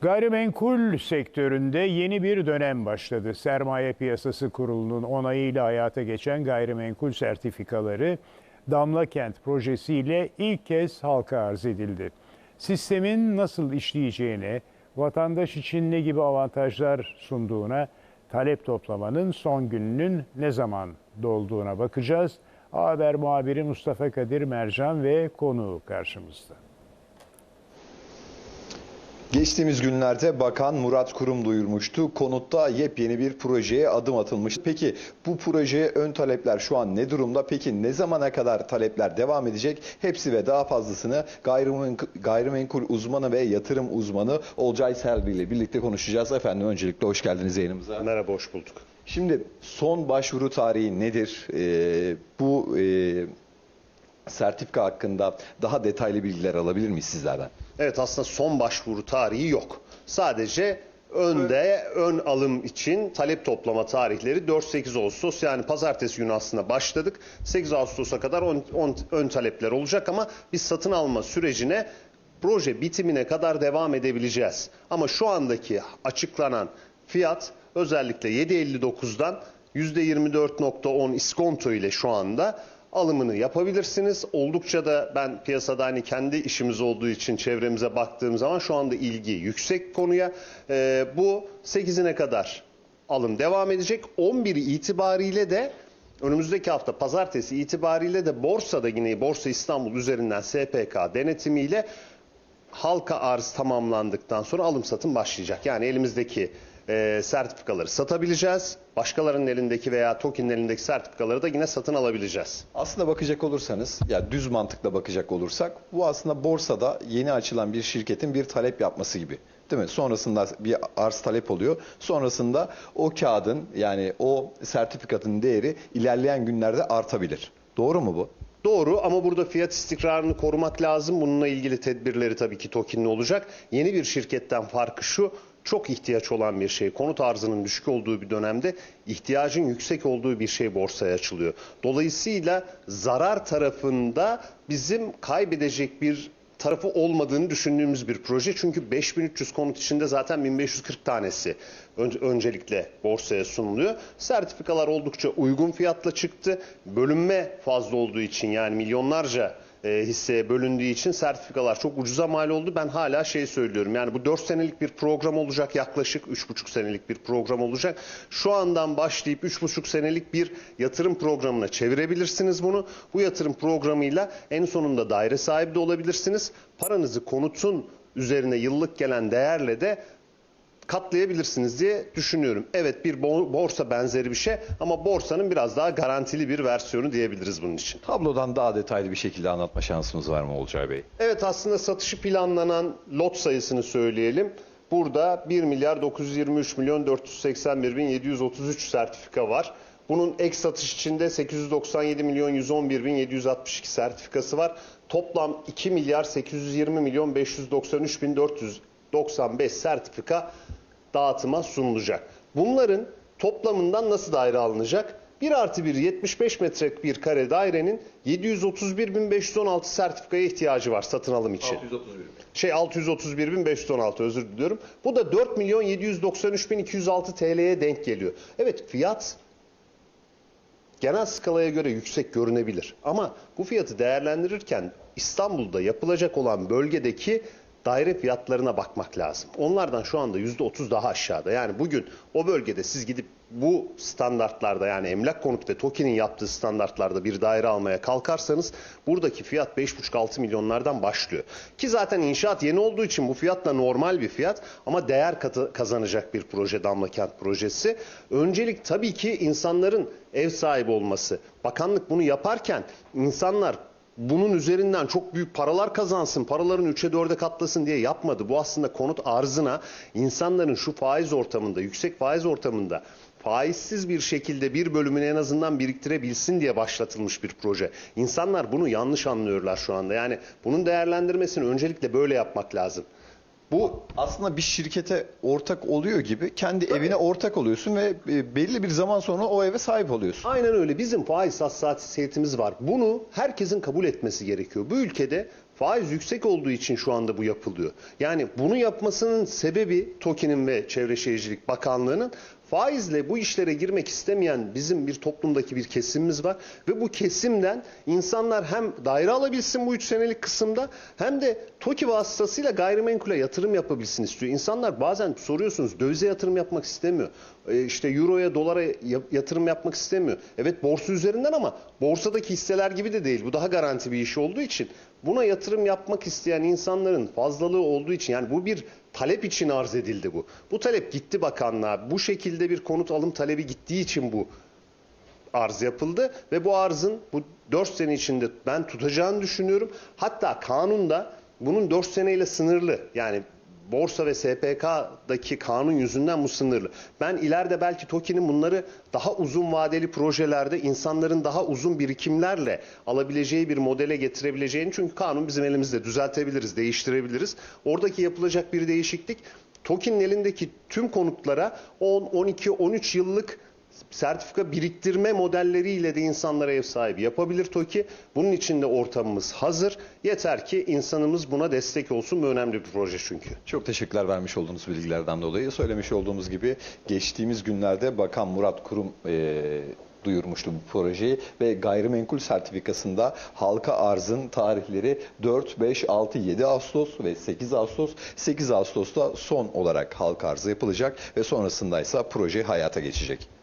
Gayrimenkul sektöründe yeni bir dönem başladı. Sermaye Piyasası Kurulu'nun onayıyla hayata geçen gayrimenkul sertifikaları Damla Kent projesiyle ilk kez halka arz edildi. Sistemin nasıl işleyeceğine, vatandaş için ne gibi avantajlar sunduğuna, talep toplamanın son gününün ne zaman dolduğuna bakacağız. A Haber muhabiri Mustafa Kadir Mercan ve konuğu karşımızda. Geçtiğimiz günlerde Bakan Murat Kurum duyurmuştu. Konutta yepyeni bir projeye adım atılmış. Peki bu projeye ön talepler şu an ne durumda? Peki ne zamana kadar talepler devam edecek? Hepsi ve daha fazlasını gayrimenkul, gayrimenkul uzmanı ve yatırım uzmanı Olcay Selvi ile birlikte konuşacağız. Efendim öncelikle hoş geldiniz yayınımıza. Merhaba, hoş bulduk. Şimdi son başvuru tarihi nedir? Ee, bu e, sertifika hakkında daha detaylı bilgiler alabilir miyiz sizlerden? Evet aslında son başvuru tarihi yok. Sadece önde ön alım için talep toplama tarihleri 4-8 Ağustos yani pazartesi günü aslında başladık. 8 Ağustos'a kadar on- on- ön talepler olacak ama biz satın alma sürecine proje bitimine kadar devam edebileceğiz. Ama şu andaki açıklanan fiyat özellikle 7.59'dan %24.10 iskonto ile şu anda alımını yapabilirsiniz. Oldukça da ben piyasada hani kendi işimiz olduğu için çevremize baktığım zaman şu anda ilgi yüksek konuya. Ee, bu 8'ine kadar alım devam edecek. 11'i itibariyle de önümüzdeki hafta pazartesi itibariyle de borsada yine Borsa İstanbul üzerinden SPK denetimiyle halka arz tamamlandıktan sonra alım satım başlayacak. Yani elimizdeki e, sertifikaları satabileceğiz. Başkalarının elindeki veya TOKİ'nin elindeki sertifikaları da yine satın alabileceğiz. Aslında bakacak olursanız, ya düz mantıkla bakacak olursak, bu aslında borsada yeni açılan bir şirketin bir talep yapması gibi. Değil mi? Sonrasında bir arz talep oluyor. Sonrasında o kağıdın yani o sertifikatın değeri ilerleyen günlerde artabilir. Doğru mu bu? Doğru ama burada fiyat istikrarını korumak lazım. Bununla ilgili tedbirleri tabii ki TOKİ'nin olacak. Yeni bir şirketten farkı şu, çok ihtiyaç olan bir şey. Konut arzının düşük olduğu bir dönemde ihtiyacın yüksek olduğu bir şey borsaya açılıyor. Dolayısıyla zarar tarafında bizim kaybedecek bir tarafı olmadığını düşündüğümüz bir proje. Çünkü 5300 konut içinde zaten 1540 tanesi ön- öncelikle borsaya sunuluyor. Sertifikalar oldukça uygun fiyatla çıktı. Bölünme fazla olduğu için yani milyonlarca e, hisseye bölündüğü için sertifikalar çok ucuza mal oldu. Ben hala şey söylüyorum yani bu 4 senelik bir program olacak yaklaşık 3,5 senelik bir program olacak. Şu andan başlayıp 3,5 senelik bir yatırım programına çevirebilirsiniz bunu. Bu yatırım programıyla en sonunda daire sahibi de olabilirsiniz. Paranızı konutun üzerine yıllık gelen değerle de katlayabilirsiniz diye düşünüyorum. Evet bir bo- borsa benzeri bir şey ama borsanın biraz daha garantili bir versiyonu diyebiliriz bunun için. Tablodan daha detaylı bir şekilde anlatma şansımız var mı Olcay Bey? Evet aslında satışı planlanan lot sayısını söyleyelim. Burada 1 milyar 923 milyon 481 bin 733 sertifika var. Bunun ek satış içinde 897 milyon 111 bin 762 sertifikası var. Toplam 2 milyar 820 milyon 593 bin 495 sertifika dağıtıma sunulacak. Bunların toplamından nasıl daire alınacak? 1 artı 1 75 metre bir kare dairenin 731.516 sertifikaya ihtiyacı var satın alım için. Şey 631.516 özür diliyorum. Bu da 4 milyon 793.206 TL'ye denk geliyor. Evet fiyat genel skalaya göre yüksek görünebilir. Ama bu fiyatı değerlendirirken İstanbul'da yapılacak olan bölgedeki daire fiyatlarına bakmak lazım. Onlardan şu anda %30 daha aşağıda. Yani bugün o bölgede siz gidip bu standartlarda yani emlak konut ve TOKİ'nin yaptığı standartlarda bir daire almaya kalkarsanız buradaki fiyat 5,5-6 milyonlardan başlıyor. Ki zaten inşaat yeni olduğu için bu fiyat da normal bir fiyat ama değer katı kazanacak bir proje Damla Kent projesi. Öncelik tabii ki insanların ev sahibi olması. Bakanlık bunu yaparken insanlar bunun üzerinden çok büyük paralar kazansın, paraların 3'e 4'e katlasın diye yapmadı. Bu aslında konut arzına insanların şu faiz ortamında, yüksek faiz ortamında faizsiz bir şekilde bir bölümünü en azından biriktirebilsin diye başlatılmış bir proje. İnsanlar bunu yanlış anlıyorlar şu anda. Yani bunun değerlendirmesini öncelikle böyle yapmak lazım. Bu Aslında bir şirkete ortak oluyor gibi kendi evine ortak oluyorsun ve e, belli bir zaman sonra o eve sahip oluyorsun. Aynen öyle. Bizim faiz hassasiyetimiz var. Bunu herkesin kabul etmesi gerekiyor. Bu ülkede Faiz yüksek olduğu için şu anda bu yapılıyor. Yani bunu yapmasının sebebi TOKİ'nin ve Çevre Şehircilik Bakanlığı'nın faizle bu işlere girmek istemeyen bizim bir toplumdaki bir kesimimiz var ve bu kesimden insanlar hem daire alabilsin bu 3 senelik kısımda hem de TOKİ vasıtasıyla gayrimenkule yatırım yapabilsin istiyor. İnsanlar bazen soruyorsunuz dövize yatırım yapmak istemiyor. E, işte euroya dolara ya- yatırım yapmak istemiyor. Evet borsa üzerinden ama borsadaki hisseler gibi de değil. Bu daha garanti bir iş olduğu için buna yatırım yapmak isteyen insanların fazlalığı olduğu için yani bu bir talep için arz edildi bu. Bu talep gitti bakanlığa. Bu şekilde bir konut alım talebi gittiği için bu arz yapıldı ve bu arzın bu 4 sene içinde ben tutacağını düşünüyorum. Hatta kanunda bunun 4 seneyle sınırlı yani borsa ve SPK'daki kanun yüzünden bu sınırlı. Ben ileride belki TOKİ'nin bunları daha uzun vadeli projelerde insanların daha uzun birikimlerle alabileceği bir modele getirebileceğini çünkü kanun bizim elimizde düzeltebiliriz, değiştirebiliriz. Oradaki yapılacak bir değişiklik TOKİ'nin elindeki tüm konutlara 10, 12, 13 yıllık sertifika biriktirme modelleriyle de insanlara ev sahibi yapabilir TOKİ. Bunun için de ortamımız hazır. Yeter ki insanımız buna destek olsun. Bu önemli bir proje çünkü. Çok teşekkürler vermiş olduğunuz bilgilerden dolayı. Söylemiş olduğumuz gibi geçtiğimiz günlerde Bakan Murat Kurum e, duyurmuştu bu projeyi ve gayrimenkul sertifikasında halka arzın tarihleri 4, 5, 6, 7 Ağustos ve 8 Ağustos. 8 Ağustos'ta son olarak halka arzı yapılacak ve sonrasında ise proje hayata geçecek.